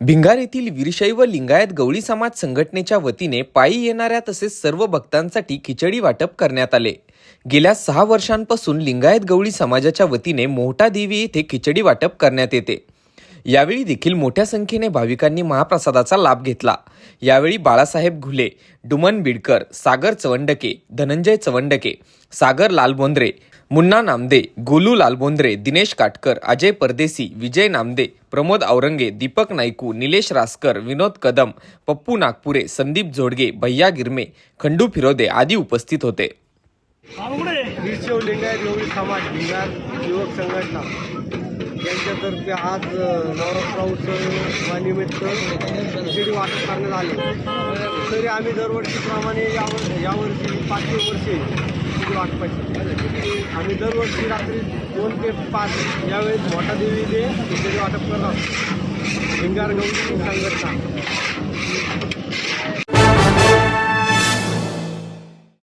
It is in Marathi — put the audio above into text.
भिंगार येथील वीरशैव लिंगायत गवळी समाज संघटनेच्या वतीने पायी येणाऱ्या तसेच सर्व भक्तांसाठी खिचडी वाटप करण्यात आले. गेल्या सहा वर्षांपासून लिंगायत गवळी समाजाच्या वतीने मोहटा देवी येथे खिचडी वाटप करण्यात येते. यावेळी देखील मोठ्या संख्येने भाविकांनी महाप्रसादाचा लाभ घेतला. यावेळी बाळासाहेब घुले डुमन बिडकर सागर चवंडके धनंजय चवंडके सागर लालबोंद्रे मुन्ना नामदे गोलू लालबोंद्रे दिनेश काटकर अजय परदेसी विजय नामदे प्रमोद औरंगे दीपक नायकू निलेश रासकर विनोद कदम पप्पू नागपुरे संदीप जोडगे भैया गिरमे खंडू फिरोदे आदी उपस्थित होते. विश्व लिंगायत समाज भिंगार युवक संघटना यांच्यातर्फे आज अ, नवरात्र उत्सवानिमित्त खिचडी वाटप करण्यात आले तरी आम्ही दरवर्षीप्रमाणे यावर यावर्षी पाचवी वर्षी किलो आठ पैसे आम्ही दरवर्षी रात्री दोन ते पाच यावेळेस मोठा देवी ते वाटप वाटप आहोत. भिंगार गौरी संघटना